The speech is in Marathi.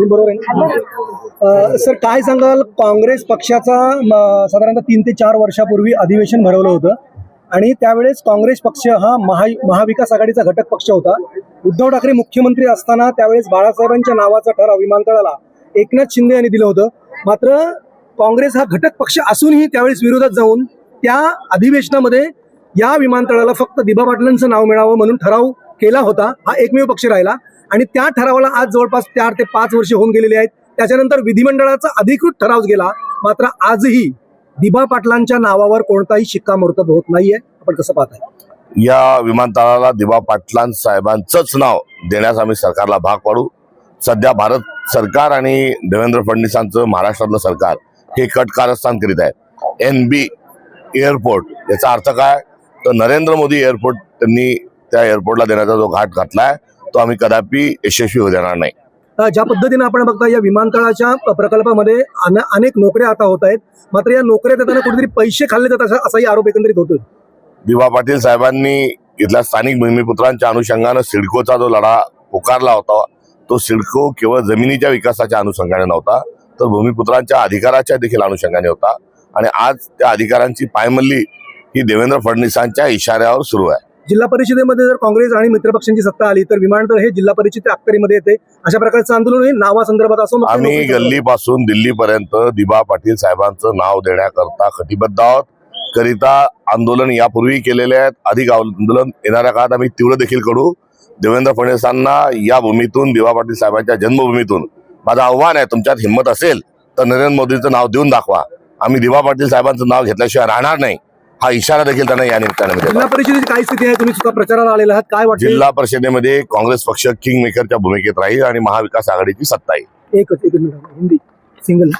बरोबर सर काय सांगाल? काँग्रेस पक्षाचा साधारणतः तीन ते चार वर्षापूर्वी अधिवेशन भरवलं होतं. आणि त्यावेळेस काँग्रेस पक्ष हा महा महाविकास आघाडीचा घटक पक्ष होता. उद्धव ठाकरे मुख्यमंत्री असताना त्यावेळेस बाळासाहेबांच्या नावाचा ठराव विमानतळाला एकनाथ शिंदे यांनी दिलं होतं. मात्र काँग्रेस हा घटक पक्ष असूनही त्यावेळेस विरोधात जाऊन त्या अधिवेशनामध्ये या विमानतळाला फक्त दिबा पाटलांचं नाव मिळावं म्हणून ठराव केला होता. हा एकमेव पक्ष राहिला. आणि त्या ठरावाला आज जवळपास चार ते पाच वर्ष होऊन गेलेली आहेत. त्याच्यानंतर विधिमंडळाचा अधिकृत ठराव गेला. मात्र आजही दिबा पाटलांच्या नावावर कोणताही शिक्कामोर्तब होत नाहीये. आपण कसं पाहताय? या विमानतळाला दिबा पाटलां साहेबांचंच नाव देण्यास आम्ही सरकारला भाग पाडू. सध्या भारत सरकार आणि देवेंद्र फडणवीसांचं महाराष्ट्रातलं सरकार हे कट कारस्थान करीत आहे. एन बी एअरपोर्ट याचा अर्थ काय? तर नरेंद्र मोदी एअरपोर्ट त्यांनी त्या एअरपोर्टला देण्याचा जो घाट घातला आहे तो आम्ही कदापि यशस्वी होऊ देणार नाही. ज्या पद्धतीने आपण बघता या विमानतळाच्या प्रकल्पामध्ये अन- अनेक नोकऱ्या आता होत आहेत. मात्र या नोकऱ्या देताना कुठेतरी पैसे खाल्ले जातात असा- असाही आरोप एकंदरीत होतोय. दिवा पाटील साहेबांनी इथल्या स्थानिक भूमिपुत्रांच्या अनुषंगानं सिडकोचा जो लढा पुकारला होता तो सिडको केवळ जमिनीच्या विकासाच्या अनुषंगाने नव्हता तर भूमिपुत्रांच्या अधिकाराच्या देखील अनुषंगाने होता. आणि आज त्या अधिकारांची पायमल्ली ही देवेंद्र फडणवीसांच्या इशाऱ्यावर सुरू आहे. जिल्हा परिषदेमध्ये जर काँग्रेस आणि मित्रपक्षांची सत्ता आली तर विमानतळ हे जिल्हा परिषद अखत्यारीमध्ये येते. अशा प्रकारचं आंदोलन हे नावासंदर्भात असो आम्ही गल्लीपासून दिल्लीपर्यंत दिबा पाटील साहेबांचं नाव देण्याकरता कटिबद्ध आहोत. करिता आंदोलन यापूर्वी केलेले आहेत. अधिक आंदोलन येणाऱ्या काळात आम्ही तीव्र देखील करू. देवेंद्र फडणवीसांना या भूमीतून दिवा पाटील साहेबांच्या जन्मभूमीतून माझं आव्हान आहे तुमच्यात हिंमत असेल तर नरेंद्र मोदीचं नाव देऊन दाखवा. आम्ही दिवा पाटील साहेबांचं नाव घेतल्याशिवाय राहणार नाही. हा इशारा देखील त्यांना या निमित्ताने. जिल्हा परिषदेची काय स्थिती आहे? तुम्ही स्वतः प्रचाराला आलेला आहात. काय वाटतं जिल्हा परिषदेमध्ये काँग्रेस पक्ष किंग मेकरच्या भूमिकेत राहील आणि महाविकास आघाडीची सत्ता येईल. एकच एक हिंदी सिंगल.